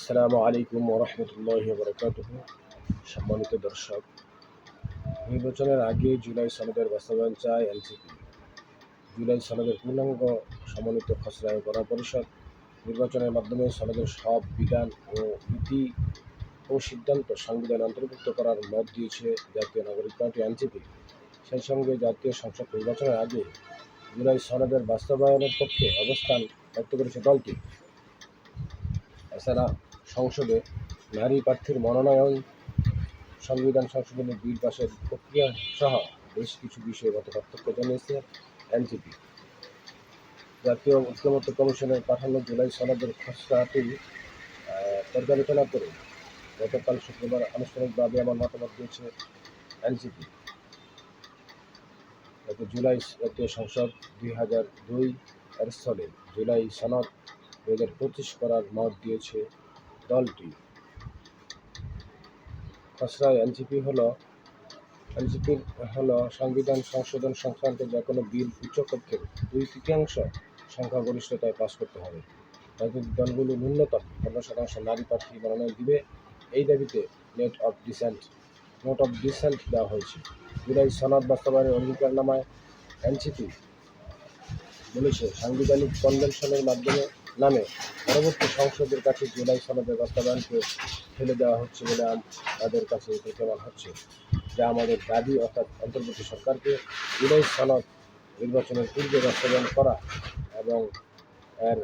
আসসালামু আলাইকুম ওরহমতুল্লাহ বরকাত সম্মানিত দর্শক, নির্বাচনের আগে জুলাই সনদের বাস্তবায়ন চায় এনসিপি জুলাই সনদের পূর্ণাঙ্গ সমন্বিত খসড়ায় গণ পরিষদ নির্বাচনের মাধ্যমে সনদের সব বিধান ও নীতি ও সিদ্ধান্ত সংবিধান অন্তর্ভুক্ত করার মত দিয়েছে জাতীয় নাগরিক পার্টি এনসিপি সেই সঙ্গে জাতীয় সংসদ নির্বাচনের আগে জুলাই সনদের বাস্তবায়নের পক্ষে অবস্থান ব্যক্ত করেছে দলটি। এছাড়া সংসদে নারী প্রার্থীর মনোনয়ন সংবিধান সংশোধনের বিল পাশের প্রক্রিয়া সহ বেশ কিছু বিষয়ে মত পার্থক্য জানিয়েছে এনসিপি জাতীয় ঐক্যমত্য কমিশনের পাঠানো জুলাই সনদের খসড়াটি পর্যালোচনা করে গতকাল শুক্রবার আনুষ্ঠানিকভাবে আমার মতামত দিয়েছে এনসিপি গত জুলাই জাতীয় সংসদ দুই হাজার দুই এর স্থলে জুলাই সনদ দু হাজার পঁচিশ করার মত দিয়েছে দলটি। খসড়ায় এনসিপি হলো, এনসিপির হল সংবিধান সংশোধন সংক্রান্ত যে কোনো বিল উচ্চকক্ষের দুই তৃতীয়াংশ সংখ্যাগরিষ্ঠতায় পাশ করতে হবে। রাজনৈতিক দলগুলো ন্যূনতম পনেরো শতাংশ নারী প্রার্থী মনোনয়ন দিবে। এই দাবিতে net of dissent note of dissent দেওয়া হয়েছে। জুলাই সনদ বাস্তবায়নের অঙ্গীকারনামায় এনসিপি বলেছে, সাংবিধানিক কনভেনশনের মাধ্যমে নামে পরবর্তী সংসদের কাছে জুলাই সনদের বাস্তবায়নকে ফেলে দেওয়া হচ্ছে বলে তাদের কাছে প্রতীয়মান হচ্ছে। যা আমাদের দাবি, অর্থাৎ অন্তর্বর্তী সরকারকে জুলাই সনদ নির্বাচনের পূর্বে বাস্তবায়ন করা এবং এর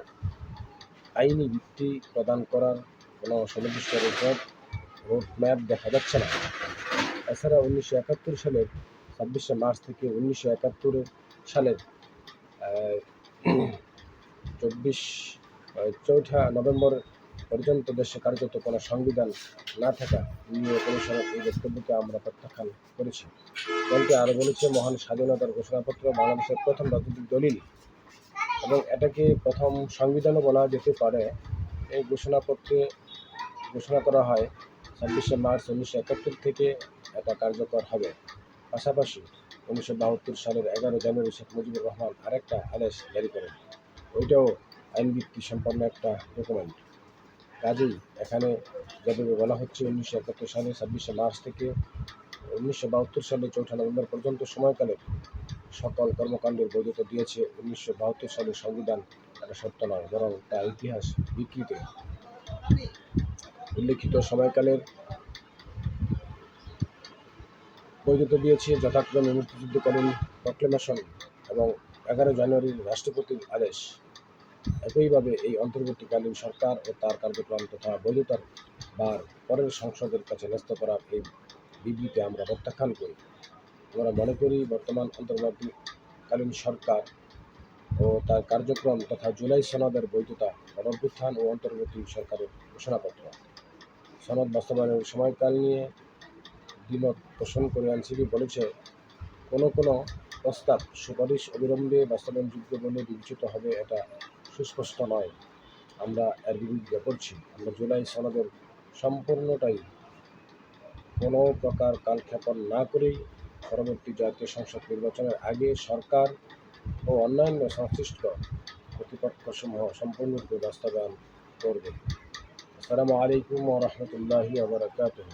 আইনি ভিত্তি প্রদান করার কোনো সুনির্দিষ্ট রোড ম্যাপ দেখা যাচ্ছে না। এছাড়া উনিশশো একাত্তর সালের ছাব্বিশে মার্চ থেকে উনিশশো একাত্তরের সালের চব্বিশ চৌঠা নভেম্বর পর্যন্ত দেশে কার্যত কোনো সংবিধান না থাকা নিয়ে কমিশনের এই বক্তব্যকে আমরা প্রত্যাখ্যান করেছি। দলটি আরও বলেছে, মহান স্বাধীনতার ঘোষণাপত্র বাংলাদেশের প্রথম রাজনৈতিক দলিল এবং এটাকে প্রথম সংবিধানও বলা যেতে পারে। এই ঘোষণাপত্রে ঘোষণা করা হয়, ছাব্বিশে মার্চ উনিশশো একাত্তর থেকে এটা কার্যকর হবে। পাশাপাশি উনিশশো বাহাত্তর সালের এগারো জানুয়ারি শেখ মুজিবুর রহমান আরেকটা আদেশ জারি করেন। ওইটাও আইনভিত্তি সম্পন্ন একটা ডকুমেন্ট কাজেই এখানে যেভাবে বলা হচ্ছে উনিশশো একাত্তর সালে, ছাব্বিশে মার্চ থেকে উনিশশো বাহাত্তর সালে চৌঠা নভেম্বর পর্যন্ত সময়কালে সকল কর্মকাণ্ডের বৈধতা দিয়েছে। উনিশশো বাহাত্তর সালের সংবিধান এটা সত্য নয়, বরং তা ইতিহাস বিকৃত। উল্লেখিত সময়কালের বৈধতা দিয়েছে যথাক্রমে মুক্তিযুদ্ধকালীন প্রক্লেমেশন এবং এগারো জানুয়ারির রাষ্ট্রপতির আদেশ। একইভাবে এই অন্তর্বর্তীকালীন সরকার ও তার কার্যক্রম তথা বৈধতার বার পরের সংসদের কাছে ন্যস্ত করার এই বিবৃতি আমরা প্রত্যাখ্যান করি। আমরা মনে করি বর্তমান অন্তর্বর্তীকালীন সরকার ও তার কার্যক্রম তথা জুলাই সনদের বৈধতা গণঅভ্যুত্থান ও অন্তর্বর্তী সরকারের ঘোষণাপত্র। সনদ বাস্তবায়নের সময়কাল নিয়ে দ্বিমত পোষণ করে এনসিপি বলেছে, কোনো কোনো প্রস্তাব সুপারিশ অবিলম্বে বাস্তবায়নযোগ্য বলে বিবেচিত হবে এটা সুস্পষ্ট নয়। আমরা এর বিরুদ্ধে করছি। আমরা জুলাই সনদের সম্পূর্ণটাই কোনো প্রকার কালক্ষেপণ না করেই পরবর্তী জাতীয় সংসদ নির্বাচনের আগে সরকার ও অন্যান্য সংশ্লিষ্ট কর্তৃপক্ষসমূহ সম্পূর্ণরূপে বাস্তবায়ন করবে। আসসালামু আলাইকুম ও রহমতুল্লাহি আবরাকাতুহ